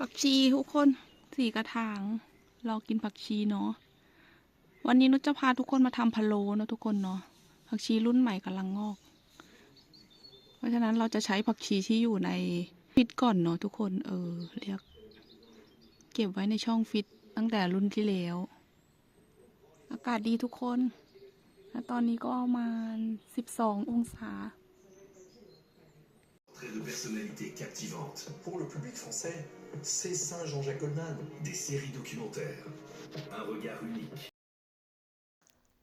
ผักชีทุกคนสี่กระถางรอกินผักชีเนาะวันนี้นุชจะพาทุกคนมาทำพะโล้เนะทุกคนเนาะผักชีรุ่นใหม่กำลังงอก เพราะฉะนั้นเราจะใช้ผักชีที่อยู่ในฟิตก่อนเนาะทุกคนเออเรียก เก็บไว้ในช่องฟิตตั้งแต่รุ่นที่แล้ว อากาศดีทุกคนแล้วตอนนี้ก็ประมาณสิบสององศา de personnalité captivante, Pour le public français, c'est Saint Jean-Jacques Goldman. des séries documentaires, un regard unique.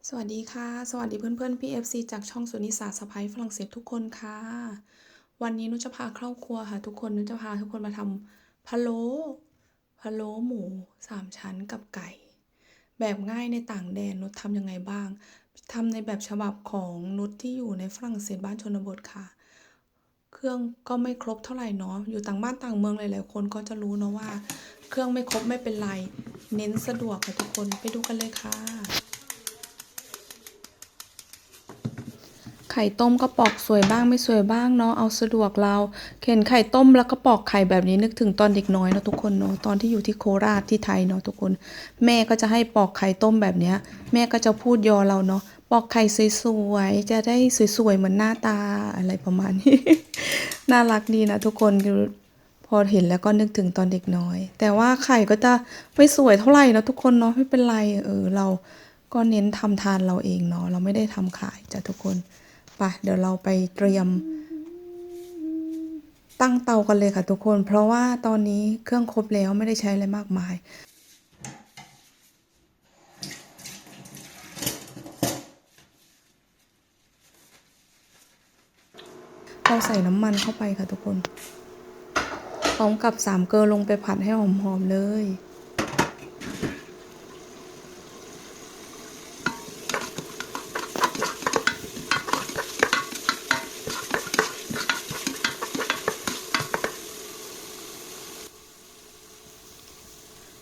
สวัสดีค่ะ สวัสดีเพื่อนๆ PFC จากช่องสุนิสาสะพ้ายฝรั่งเศสทุกคนค่ะ วันนี้นุชจะพาครอบครัวค่ะ ทุกคนนุชจะพาทุกคนมาทำพะโล้พะโล้หมูสามชั้นกับไก่ แบบง่ายในต่างแดนนุชทำยังไงบ้างทำในแบบฉบับของนุชที่อยู่ในฝรั่งเศสบ้านชนบทค่ะเค รื่องก็ไม่ครบเท่าไหร่เนาะอยู่ต่างบ้านต่างเมืองหลายๆคนก็จะรู้เนาะว่า เครื่องไม่ครบไม่เป็นไร เน้นสะดวกค่ะทุกคนไปดูกันเลยค่ะ ไข่ต้มก็ปอกสวยบ้างไม่สวยบ้างเนาะเอาสะดวกเราเข็นไข่ต้มแล้วก็ปอกไข่แบบนี้นึกถึงตอนเด็กน้อยเนาะทุกคนเนาะตอนที่อยู่ที่โคราชที่ไทยเนาะทุกคน แม่ก็จะให้ปอกไข่ต้มแบบเนี้ย แม่ก็จะพูดยอเราเนาะ อกไข่สวยๆ จะได้สวยๆ เหมือนหน้าตาอะไรประมาณนี้ น่ารักดีนะทุกคนพอเห็นแล้วก็นึกถึงตอนเด็กน้อย แต่ว่าไข่ก็จะไม่สวยเท่าไหร่นะทุกคนเนาะไม่เป็นไรเออเราก็เน้นทำทานเราเองเนาะเราไม่ได้ทำขายจ้ะทุกคนไปเดี๋ยวเราไปเตรียม ตั้งเตากันเลยค่ะทุกคน เพราะว่าตอนนี้เครื่องครบแล้วไม่ได้ใช้อะไรมากมาย เรา ใส่น้ำมันเข้าไปค่ะทุกคนพร้อมกับสามเกลือลงไปผัดให้หอมๆเลย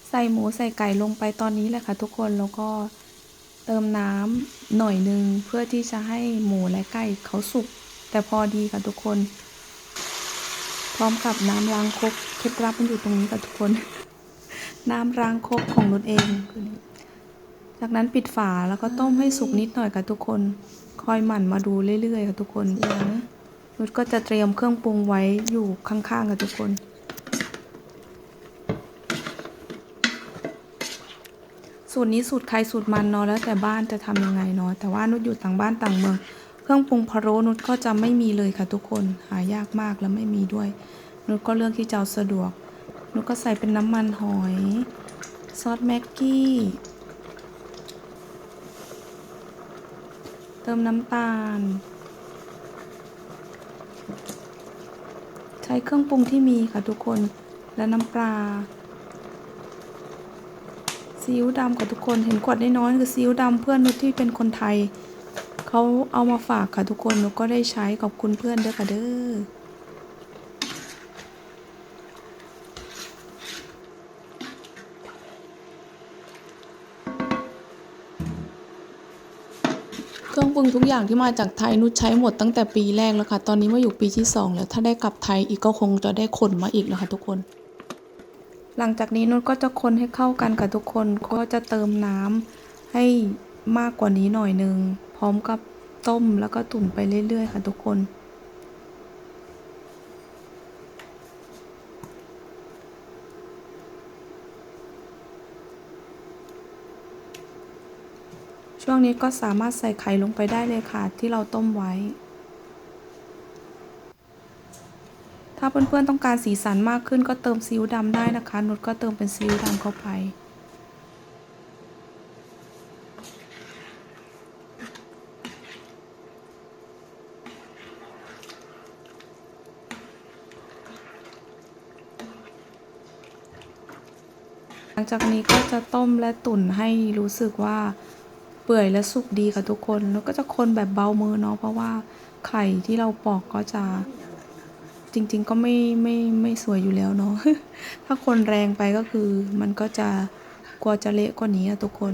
ใส่หมูใส่ไก่ลงไปตอนนี้แหละค่ะทุกคนแล้วก็เติมน้ำหน่อยหนึ่งเพื่อที่จะให้หมูและไก่เขาสุก แต่พอดีค่ะทุกคน พร้อมกับน้ำล้างครกเคล็ดลับมันอยู่ตรงนี้ค่ะทุกคน น้ำล้างครกของนุชเองคือนี่จากนั้นปิดฝาแล้วก็ต้มให้สุกนิดหน่อยค่ะทุกคน คอยหมั่นมาดูเรื่อยๆค่ะทุกคนนุชก็จะเตรียมเครื่องปรุงไว้อยู่ข้างๆค่ะทุกคน สูตรนี้สูตรใครสูตรมันเนาะแล้วแต่บ้านจะทำยังไงเนาะแต่ว่านุชอยู่ต่างบ้านต่างเมือง รื่องปรุงพะโล้นุชก็จะไม่มีเลยค่ะทุกคนหายากมากแล้วไม่มีด้วย นุชก็เลือกที่จะสะดวก นุชก็ใส่เป็นน้ำมันหอย ซอสแม็กกี้ เติมน้ำตาล ใช้เครื่องปรุงที่มีค่ะทุกคนและน้ำปลาซีอิ๊วดำกับทุกคนเห็นขวดน้อยๆคือซีอิ๊วดำเพื่อนนุชที่เป็นคนไทย เขาเอามาฝากค่ะทุกคนนุชก็ได้ใช้ขอบคุณเพื่อนเด้อค่ะเด้อเครื่องปรุงทุกอย่างที่มาจากไทยนุชใช้หมดตั้งแต่ปีแรกแล้วค่ะ ตอนนี้มาอยู่ปีที่สองแล้วถ้าได้กลับไทยอีกก็คงจะได้ขนมาอีกแล้วค่ะทุกคน หลังจากนี้นุชก็จะคนให้เข้ากันกับทุกคนก็จะเติมน้ำให้มากกว่านี้หน่อยนึง ร้อมกับต้มแล้วก็ตุ๋นไปเรื่อย ๆ ค่ะทุกคน ช่วงนี้ก็สามารถใส่ไข่ลงไปได้เลยค่ะ ที่เราต้มไว้ ถ้าเพื่อนๆต้องการสีสันมากขึ้นก็เติมซีอิ๊วดำได้นะคะนุชก็เติมเป็นซีอิ๊วดำเข้าไป งจากนี้ก็จะต้มและตุ๋นให้รู้สึกว่าเปื่อยและสุกดีค่ะทุกคน แล้วก็จะคนแบบเบามือเนาะเพราะว่าไข่ที่เราปอกก็จะจริง ๆ ก็ไม่ไม่ไม่สวยอยู่แล้วเนาะถ้าคนแรงไปก็คือ มันก็จะกลัวจะเละกว่านี้อะทุกคน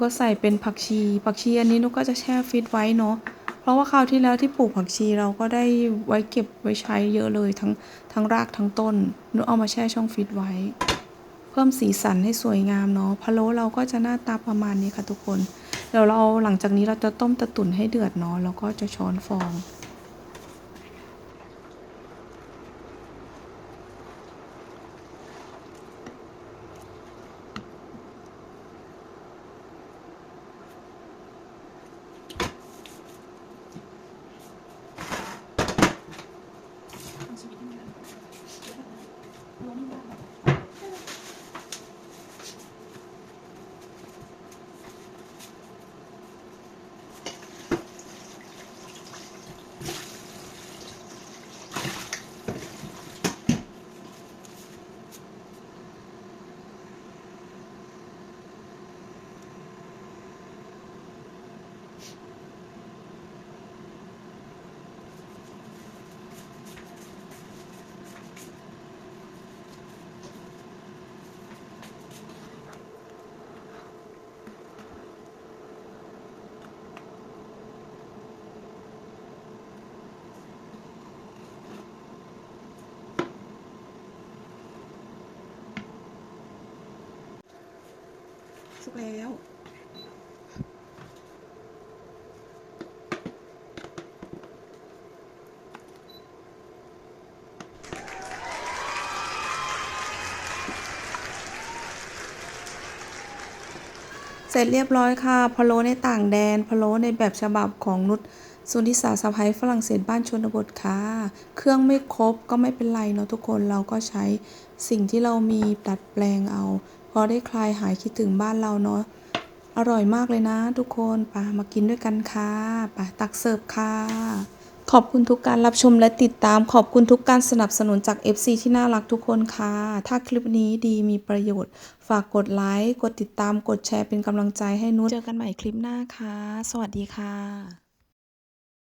ก็ใส่เป็นผักชี ผักชีอันนี้นุกก็จะแช่ฟิตไว้เนาะเพราะว่าคราวที่แล้วที่ปลูกผักชีเราก็ได้ไว้เก็บไว้ใช้เยอะเลยทั้งทั้งรากทั้งต้นนุเอามาแช่ช่องฟิตไว้ เพิ่มสีสันให้สวยงามเนาะพะโล้เราก็จะหน้าตาประมาณนี้ค่ะทุกคน เดี๋ยวเราหลังจากนี้เราจะต้มตะตุ่นให้เดือดเนาะแล้วก็จะช้อนฟอง สุกแล้ว เสร็จเรียบร้อยค่ะพะโล้ในต่างแดนพะโล้ในแบบฉบับของนุชสุนิสาสะพ้ายฝรั่งเศสบ้านชนบทค่ะ เครื่องไม่ครบก็ไม่เป็นไรเนาะทุกคนเราก็ใช้สิ่งที่เรามีดัดแปลงเอา พอได้คลายหายคิดถึงบ้านเราเนาะอร่อยมากเลยนะ ทุกคนไปามากินด้วยกันค่ะไปตักเสิร์ฟค่ะ ขอบคุณทุกการรับชมและติดตาม ขอบคุณทุกการสนับสนุนจาก FC ที่น่ารักทุกคนค่ะ ถ้าคลิปนี้ดีมีประโยชน์ ฝากกดไลค์ กดติดตาม กดแชร์เป็นกำลังใจให้นุชเจอกันใหม่คลิปหน้าค่ะ สวัสดีค่ะ